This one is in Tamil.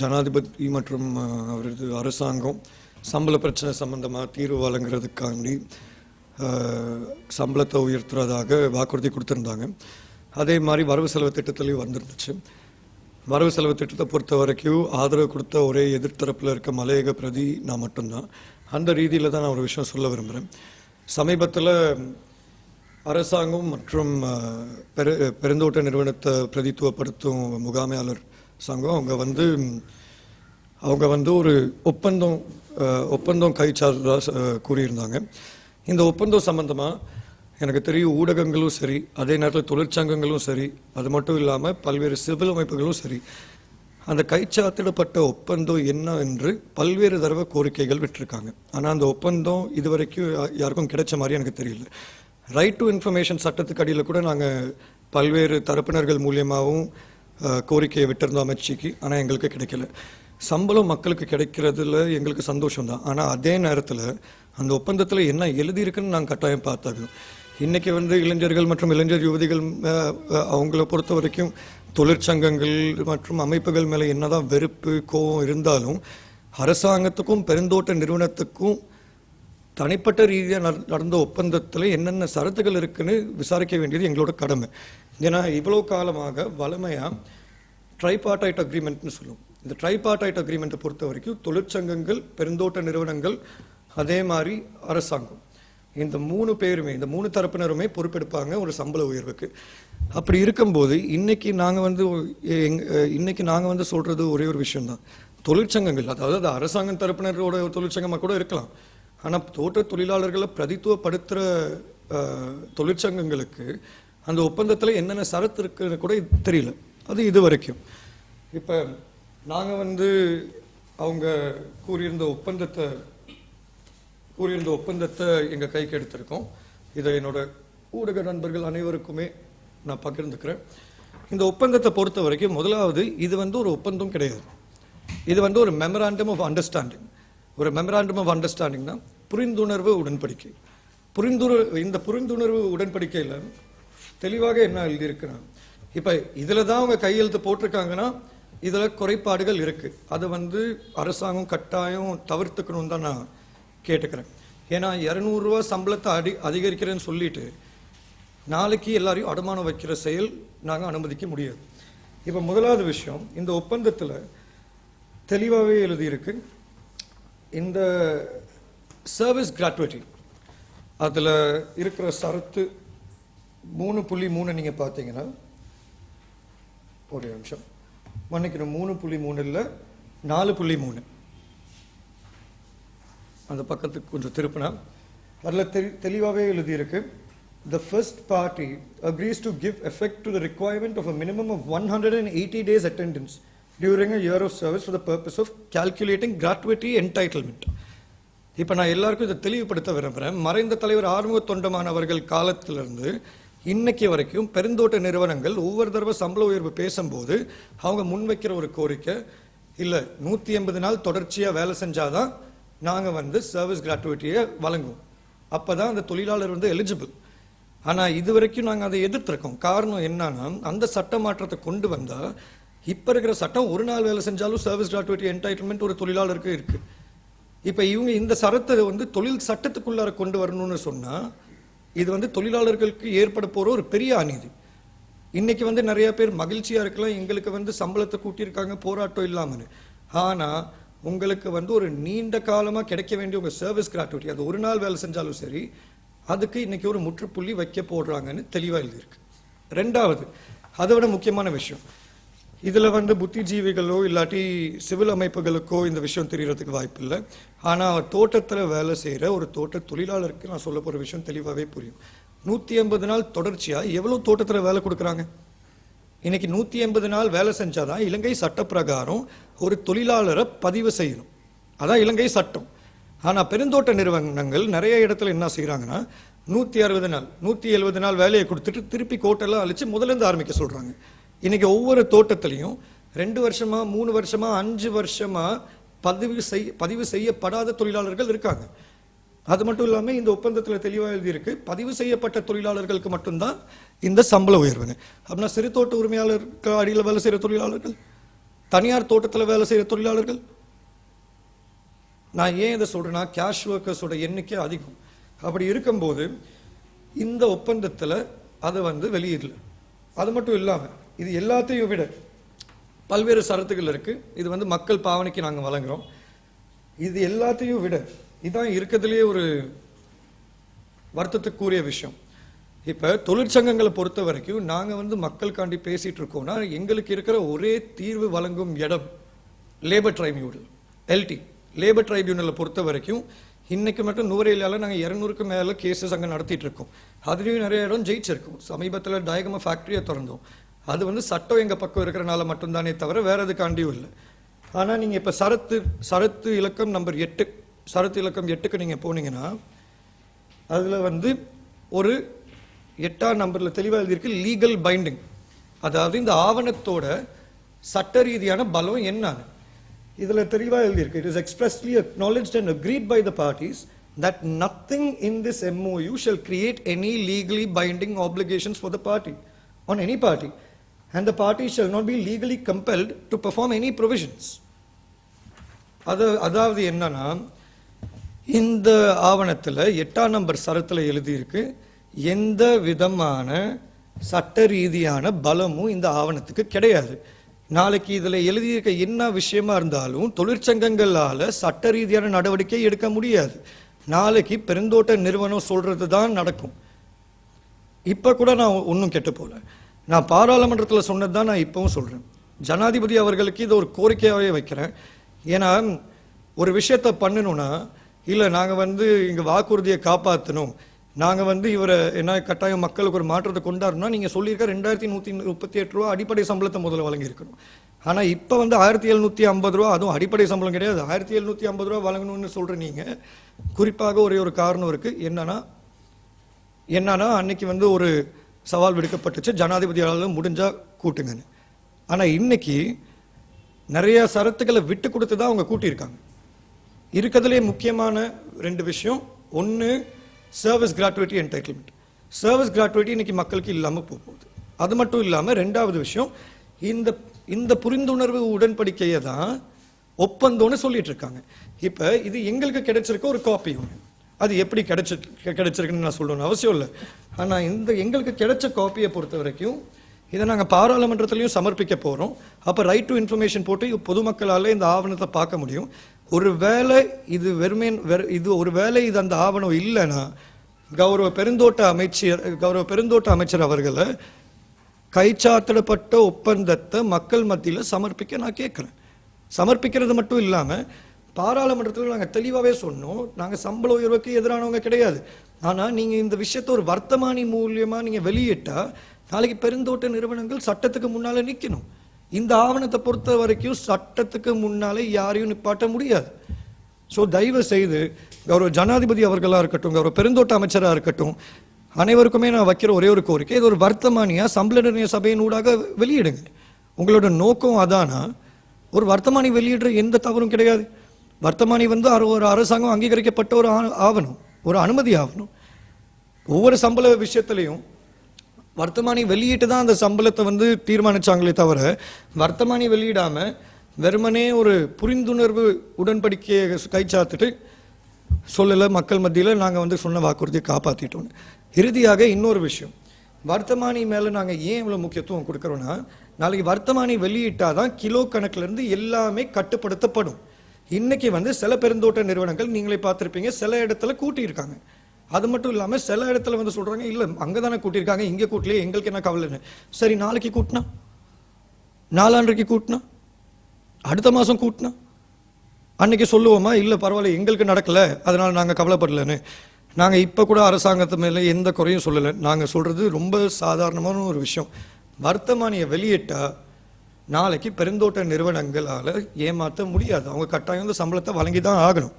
ஜனாதிபதி மற்றும் அவரது அரசாங்கம் சம்பள பிரச்சனை சம்பந்தமாக தீர்வு வழங்குறதுக்காண்டி சம்பளத்தை உயர்த்துறதாக வாக்குறுதி கொடுத்துருந்தாங்க. அதே மாதிரி வரவு செலவு திட்டத்திலையும் வந்துருந்துச்சு. வரவு செலவு திட்டத்தை பொறுத்த வரைக்கும் ஆதரவு கொடுத்த ஒரே எதிர்த்தரப்பில் இருக்க மலையக பிரதி நான் மட்டும்தான். அந்த ரீதியில் தான் நான் ஒரு விஷயம் சொல்ல விரும்புகிறேன் சமீபத்தில் அரசாங்கம் மற்றும் பெரு பெருந்தோட்ட நிறுவனத்தை பிரதித்துவப்படுத்தும் முகாமையாளர் சங்கம் அவங்க வந்து அவங்க வந்து ஒரு ஒப்பந்தம் ஒப்பந்தம் கைச்சார்ந்ததாக கூறியிருந்தாங்க. இந்த ஒப்பந்தம் சம்பந்தமாக எனக்கு தெரியும் ஊடகங்களும் சரி அதே நேரத்தில் தொழிற்சங்கங்களும் சரி அது மட்டும் இல்லாமல் பல்வேறு சிவில் அமைப்புகளும் சரி. அந்த கைச்சாத்திடப்பட்ட ஒப்பந்தம் என்ன என்று பல்வேறு தடவை கோரிக்கைகள் விட்டுருக்காங்க. ஆனால் அந்த ஒப்பந்தம் இதுவரைக்கும் யாருக்கும் கிடைச்ச மாதிரி எனக்கு தெரியல. ரைட் டு இன்ஃபர்மேஷன் சட்டத்துக்கு அடியில் கூட நாங்கள் பல்வேறு தரப்பினர்கள் மூலியமாகவும் கோரிக்கையை விட்டிருந்தோம் அமைச்சிக்கு ஆனால் எங்களுக்கு கிடைக்கல. சம்பளம் மக்களுக்கு கிடைக்கிறதுல எங்களுக்கு சந்தோஷம் தான் ஆனால் அதே நேரத்தில் அந்த ஒப்பந்தத்தில் என்ன எழுதியிருக்குன்னு நாங்கள் கட்டாயம் பார்த்தாகணும் இன்றைக்கி வந்து இளைஞர்கள் மற்றும் இளைஞர் யுவதிகள் அவங்கள பொறுத்த வரைக்கும் தொழிற்சங்கங்கள் மற்றும் அமைப்புகள் மேலே என்னதான் வெறுப்பு கோபம் இருந்தாலும் அரசாங்கத்துக்கும் பெருந்தோட்ட நிறுவனத்துக்கும் தனிப்பட்ட ரீதியாக நடந்த ஒப்பந்தத்தில் என்னென்ன சரத்துகள் இருக்குன்னு விசாரிக்க வேண்டியது எங்களோட கடமை. ஏன்னா இவ்வளோ காலமாக வளமையாக ட்ரைபார்டைட் அக்ரிமெண்ட்னு சொல்லுவோம். இந்த ட்ரைபார்டைட் அக்ரிமெண்ட்டை பொறுத்த வரைக்கும் தொழிற்சங்கங்கள் பெருந்தோட்ட நிறுவனங்கள் அதே மாதிரி அரசாங்கம். இந்த மூணு பேருமே இந்த மூணு தரப்பினருமே பொறுப்பெடுப்பாங்க ஒரு சம்பள உயர்வுக்கு. அப்படி இருக்கும்போது இன்னைக்கு நாங்கள் வந்து எங் இன்னைக்கு நாங்கள் வந்து சொல்கிறது ஒரே ஒரு விஷயம்தான். தொழிற்சங்கங்கள் அதாவது அது அரசாங்கம் தரப்பினரோட தொழிற்சங்கமாக கூட இருக்கலாம். ஆனால் தோட்ட தொழிலாளர்களை பிரதித்துவப்படுத்துகிற தொழிற்சங்கங்களுக்கு அந்த ஒப்பந்தத்தில் என்னென்ன சரத்து இருக்குன்னு கூட தெரியல. அது இது வரைக்கும். இப்போ நாங்கள் வந்து அவங்க கூறியிருந்த ஒப்பந்தத்தை கூறியிருந்த ஒப்பந்தத்தை எங்கள் கைக்கு எடுத்திருக்கோம். இதை என்னோட ஊடக நண்பர்கள் அனைவருக்குமே நான் பகிர்ந்துக்கிறேன். இந்த ஒப்பந்தத்தை பொறுத்த வரைக்கும் முதலாவது இது வந்து ஒரு ஒப்பந்தம் கிடையாது. இது வந்து ஒரு மெமராண்டம் ஆஃப் அண்டர்ஸ்டாண்டிங் ஒரு மெமராண்டம் ஆஃப் அண்டர்ஸ்டாண்டிங் தான் புரிந்துணர்வு உடன்படிக்கை. புரிந்துணர்வு இந்த புரிந்துணர்வு உடன்படிக்கையில் தெளிவாக என்ன எழுதியிருக்குன்னா இப்போ இதில் தான் அவங்க கையெழுத்து போட்டிருக்காங்கன்னா இதில் குறைபாடுகள் இருக்குது அதை வந்து அரசாங்கம் கட்டாயம் தவிர்த்துக்கணும் தான் நான் கேட்டுக்கிறேன். ஏன்னா இரநூறுவா சம்பளத்தை அடி அதிகரிக்கிறேன்னு சொல்லிட்டு நாளைக்கு எல்லாரையும் அடமானம் வைக்கிற செயல் நாங்கள் அனுமதிக்க முடியாது. இப்போ முதலாவது விஷயம் இந்த ஒப்பந்தத்தில் தெளிவாகவே எழுதியிருக்கு. இந்த சர்வீஸ் கிராட்டுவிட்டி அதில் இருக்கிற சரத்து மூணு புள்ளி மூணு நீங்கள் பார்த்தீங்கன்னா ஒரு நிமிஷம். மன்னிக்கணும் மூணு புள்ளி மூணு இல்லை நாலு புள்ளி மூணு. அந்த பக்கத்துக்கு கொஞ்சம் திருப்பினா. அதில் தெளி தெளிவாகவே எழுதியிருக்கு the first party agrees to give effect to the requirement of a minimum of one hundred and eighty days attendance during year of service for the purpose of calculating gratuity entitlement இப்போ நான் எல்லாருக்கும் இதை தெளிவுபடுத்த விரும்புகிறேன் மறைந்த தலைவர் ஆறுமுக தொண்டமானவர்கள் காலத்திலிருந்து இன்னைக்கு வரைக்கும் பெருந்தோட்ட நிறுவனங்கள் ஒவ்வொரு தடவை சம்பள உயர்வு பேசும்போது அவங்க முன்வைக்கிற ஒரு கோரிக்கை இல்லை நூற்றி எண்பது நாள் தொடர்ச்சியாக வேலை செஞ்சாதான் நாங்கள் வந்து சர்வீஸ் கிராட்டுவிட்டியை வழங்குவோம். அப்போ தான் அந்த தொழிலாளர் வந்து எலிஜிபிள் ஆனால் இது வரைக்கும் நாங்கள் அதை எதிர்த்திருக்கோம். காரணம் என்னன்னா அந்த சட்ட மாற்றத்தை கொண்டு வந்தால் இப்போ இருக்கிற சட்டம் ஒரு நாள் வேலை செஞ்சாலும் சர்வீஸ் கிராட்டுவிட்டி என்டைட்டில்மெண்ட் ஒரு தொழிலாளருக்கு இருக்குது இப்போ இவங்க இந்த சரத்தை வந்து தொழில் சட்டத்துக்குள்ளார கொண்டு வரணும்னு சொன்னால் இது வந்து தொழிலாளர்களுக்கு ஏற்பட போகிற ஒரு பெரிய அநீதி. இன்றைக்கி வந்து நிறைய பேர் மகிழ்ச்சியாக இருக்கலாம் எங்களுக்கு வந்து சம்பளத்தை கூட்டியிருக்காங்க போராட்டம் இல்லாமல் ஆனால் உங்களுக்கு வந்து ஒரு நீண்ட காலமாக கிடைக்க வேண்டிய உங்கள் சர்வீஸ் கிராட்டுவிட்டி அது ஒரு நாள் வேலை செஞ்சாலும் சரி அதுக்கு இன்றைக்கி ஒரு முற்றுப்புள்ளி வைக்க போடுறாங்கன்னு தெளிவாக எழுதியிருக்கு. ரெண்டாவது அதை விட முக்கியமான விஷயம் இதில் வந்து புத்திஜீவிகளோ இல்லாட்டி சிவில் அமைப்புகளுக்கோ இந்த விஷயம் தெரியறதுக்கு வாய்ப்பு இல்லை ஆனால் தோட்டத்தில் வேலை செய்கிற ஒரு தோட்ட தொழிலாளருக்கு நான் சொல்ல போகிற விஷயம் தெளிவாகவே புரியும். நூற்றி எண்பது நாள் தொடர்ச்சியாக எவ்வளோ தோட்டத்தில் வேலை கொடுக்குறாங்க? இன்றைக்கி நூற்றி எண்பது நாள் வேலை செஞ்சால் தான் இலங்கை சட்ட பிரகாரம் ஒரு தொழிலாளரை பதிவு செய்யணும். அதான் இலங்கை சட்டம். ஆனால் பெருந்தோட்ட நிறுவனங்கள் நிறைய இடத்துல என்ன செய்கிறாங்கன்னா நூற்றி அறுபது நாள் நூற்றி எழுபது நாள் வேலையை கொடுத்துட்டு திருப்பி கோட்டெல்லாம் அழித்து முதலேருந்து ஆரம்பிக்க சொல்கிறாங்க இன்னைக்கு ஒவ்வொரு தோட்டத்திலையும் ரெண்டு வருஷமா மூணு வருஷமா அஞ்சு வருஷமா பதிவு செய் பதிவு செய்யப்படாத தொழிலாளர்கள் இருக்காங்க. அது மட்டும் இல்லாமல் இந்த ஒப்பந்தத்தில் தெளிவாக எழுதியிருக்கு பதிவு செய்யப்பட்ட தொழிலாளர்களுக்கு மட்டும்தான் இந்த சம்பள உயர்வுங்க அப்படின்னா சிறு தோட்ட உரிமையாளருக்கு அடியில் வேலை செய்கிற தொழிலாளர்கள் தனியார் தோட்டத்தில் வேலை செய்கிற தொழிலாளர்கள். நான் ஏன் இதை சொல்கிறேன்னா கேஷ் ஒர்க்கர்ஸோட எண்ணிக்கை அதிகம். அப்படி இருக்கும்போது இந்த ஒப்பந்தத்தில் அதை வந்து வெளியிடல. அது மட்டும் இல்லாமல் இது எல்லாத்தையும் விட பல்வேறு சரத்துகள் இருக்குது இது வந்து மக்கள் பாவனைக்கு நாங்கள் வழங்குகிறோம் இது எல்லாத்தையும் விட இதுதான் இருக்கிறதுலேயே ஒரு வருத்தத்துக்குரிய விஷயம். இப்போ தொழிற்சங்கங்களை பொறுத்த வரைக்கும் நாங்கள் வந்து மக்களுக்காண்டி பேசிகிட்டு இருக்கோம்னா எங்களுக்கு இருக்கிற ஒரே தீர்வு வழங்கும் இடம் லேபர் ட்ரைபியூனல் எல்டி லேபர் ட்ரைபியூனலை பொறுத்த வரைக்கும் இன்றைக்கு மட்டும் நூறேழியால நாங்கள் இரநூறுக்கு மேலே கேசஸ் அங்கே நடத்திட்டு இருக்கோம். அதுலேயும் நிறைய இடம் ஜெயிச்சிருக்கோம். சமீபத்தில் டயகமா ஃபேக்ட்ரியை திறந்தோம். அது வந்து சட்டம் எங்கள் பக்கம் இருக்கிறனால மட்டும்தானே தவிர வேறு எதுக்காண்டியும் இல்லை. ஆனால் நீங்கள் இப்போ சரத்து சரத்து இலக்கம் நம்பர் எட்டு சரத்து இலக்கம் எட்டுக்கு நீங்கள் போனீங்கன்னா அதில் வந்து ஒரு எட்டாம் நம்பரில் தெளிவாக எழுதியிருக்கு லீகல் பைண்டிங் அதாவது இந்த ஆவணத்தோட சட்ட ரீதியான பலம் என்னன்னு. இதில் தெளிவாக எழுதியிருக்கு. It is expressly acknowledged and agreed by the parties that nothing in this MOU shall create any legally binding applications for the party on any party and the party shall not be legally compelled to perform any provisions. அது அதாவது என்னன்னா இந்த ஆவணத்தில் எட்டாம் நம்பர் சரத்தில் எழுதியிருக்கு எந்த விதமான சட்ட ரீதியான பலமும் இந்த ஆவணத்துக்கு கிடையாது. நாளைக்கு இதில் எழுதியிருக்க என்ன விஷயமா இருந்தாலும் தொழிற்சங்கங்களால் சட்ட ரீதியான நடவடிக்கை எடுக்க முடியாது. நாளைக்கு பெருந்தோட்ட நிறுவனம் சொல்கிறது தான் நடக்கும். இப்போ கூட நான் ஒன்றும் கெட்டு போகல நான் பாராளுமன்றத்தில் சொன்னது தான் நான் இப்போவும் சொல்கிறேன் ஜனாதிபதி அவர்களுக்கு இது ஒரு கோரிக்கையாகவே வைக்கிறேன். ஏன்னா ஒரு விஷயத்த பண்ணணும்னா இல்லை நாங்கள் வந்து இங்கே வாக்குறுதியை காப்பாற்றணும் நாங்கள் வந்து இவரை என்ன கட்டாயம் மக்களுக்கு ஒரு மாற்றத்தை கொண்டாடணும்னா நீங்கள் சொல்லியிருக்க ரெண்டாயிரத்தி நூற்றி முப்பத்தி எட்டு ரூபா அடிப்படை சம்பளத்தை முதல்ல வழங்கியிருக்கணும். ஆனால் இப்போ வந்து ஆயிரத்தி எழுநூற்றி ஐம்பது ரூபா அதுவும் அடிப்படை சம்பளம் கிடையாது. ஆயிரத்தி எழுநூற்றி ஐம்பது ரூபா வழங்கணும்னு சொல்கிற நீங்கள் குறிப்பாக ஒரே ஒரு காரணம் இருக்குது என்னன்னா என்னன்னா அன்னைக்கு வந்து ஒரு சவால் விடுக்கப்பட்டுச்சு. ஜனாதிபதியால் முடிஞ்சா கூட்டுங்கன்னு. ஆனால் இன்னைக்கு நிறைய சரத்துக்களை விட்டு கொடுத்து தான் அவங்க கூட்டியிருக்காங்க. இருக்கிறதுலே முக்கியமான ரெண்டு விஷயம். ஒன்று service gratuity entitlement service gratuity இன்னைக்கு மக்களுக்கு இல்லாமல் போகுது. அது மட்டும் இல்லாமல் ரெண்டாவது விஷயம் இந்த இந்த புரிந்துணர்வு உடன்படிக்கையை தான் ஒப்பந்தம்னு சொல்லிட்டு இருக்காங்க. இப்போ இது எங்களுக்கு கிடைச்சிருக்க ஒரு காப்பி ஒன்று அது எப்படி கிடைச்சி கிடைச்சிருக்குன்னு நான் சொல்லணும்னு அவசியம் இல்லை. ஆனால் இந்த எங்களுக்கு கிடைச்ச காப்பியை பொறுத்த வரைக்கும் இதை நாங்கள் பாராளுமன்றத்துலேயும் சமர்ப்பிக்க போகிறோம் அப்போ ரைட் டு இன்ஃபர்மேஷன் போட்டு பொதுமக்களால் இந்த ஆவணத்தை பார்க்க முடியும். ஒரு வேலை இது வெறுமே இது ஒரு வேளை இது அந்த ஆவணம் இல்லைன்னா கௌரவ பெருந்தோட்ட அமைச்சர் கௌரவ பெருந்தோட்ட அமைச்சர் அவர்களை கைச்சாத்திடப்பட்ட ஒப்பந்தத்தை மக்கள் மத்தியில் சமர்ப்பிக்க நான் கேட்குறேன். சமர்ப்பிக்கிறது மட்டும் இல்லாமல் பாராளுமன்றத்தில் நாங்கள் தெளிவாகவே சொன்னோம். நாங்கள் சம்பள உயர்வுக்கு எதிரானவங்க கிடையாது. ஆனால் நீங்கள் இந்த விஷயத்தை ஒரு வர்த்தமானி மூலியமாக நீங்கள் வெளியிட்டால் நாளைக்கு பெருந்தோட்ட நிறுவனங்கள் சட்டத்துக்கு முன்னால் நிற்கணும் இந்த ஆவணத்தை பொறுத்த வரைக்கும் சட்டத்துக்கு முன்னாலே யாரையும் நிப்பாட்ட முடியாது. ஸோ தயவு செய்து கௌரவ ஜனாதிபதி அவர்களாக இருக்கட்டும் கௌரவ பெருந்தோட்ட அமைச்சராக இருக்கட்டும் அனைவருக்குமே நான் வைக்கிற ஒரே ஒரு கோரிக்கை இது ஒரு வர்த்தமானியாக சம்பள நிர்ணய சபையின் ஊடாக வெளியிடுங்க. உங்களோட நோக்கம் அதானா ஒரு வர்த்தமானி வெளியிடுற எந்த தவறும் கிடையாது. வர்த்தமானி வந்து ஒரு அரசாங்கம் அங்கீகரிக்கப்பட்ட ஒரு ஆ- ஆவணம் ஒரு அனுமதி ஆகணும். ஒவ்வொரு சம்பள விஷயத்துலையும் வர்த்தமானி வெளியிட்டு தான் அந்த சம்பளத்தை வந்து தீர்மானிச்சாங்களே தவிர வர்த்தமானி வெளியிடாம வெறுமனே ஒரு புரிந்துணர்வு உடன்படிக்கையை கைச்சாத்துட்டு சொல்லலை மக்கள் மத்தியில் நாங்கள் வந்து சொன்ன வாக்குறுதியை காப்பாற்றிட்டோம் இறுதியாக இன்னொரு விஷயம். வர்த்தமானி மேலே நாங்கள் ஏன் இவ்வளோ முக்கியத்துவம் கொடுக்குறோன்னா நாளைக்கு வர்த்தமானி வெளியிட்டால் தான் கிலோ கணக்கிலேருந்து எல்லாமே கட்டுப்படுத்தப்படும். இன்னைக்கு வந்து சில பெருந்தோட்ட நிறுவனங்கள் நீங்களே பார்த்துருப்பீங்க சில இடத்துல கூட்டியிருக்காங்க. அது மட்டும் இல்லாமல் சில இடத்துல வந்து சொல்கிறாங்க இல்லை அங்கே தானே கூட்டியிருக்காங்க இங்கே கூட்டலையே எங்களுக்கு என்ன கவலைன்னு சரி நாளைக்கு கூட்டினா? நாலான்றைக்கு கூட்டினா? அடுத்த மாதம் கூட்டினா? அன்னைக்கு சொல்லுவோமா இல்லை பரவாயில்ல எங்களுக்கு நடக்கலை அதனால் நாங்கள் கவலைப்படலன்னு. நாங்கள் இப்போ கூட அரசாங்கத்து மேலே எந்த குறையும் சொல்லலை. நாங்கள் சொல்கிறது ரொம்ப சாதாரணமான ஒரு விஷயம். வர்த்தமானியை வெளியிட்டால் நாளைக்கு பெருந்தோட்ட நிறுவனங்களால் ஏமாற்ற முடியாது. அவங்க கட்டாயம் வந்து சம்பளத்தை வழங்கி தான் ஆகணும்.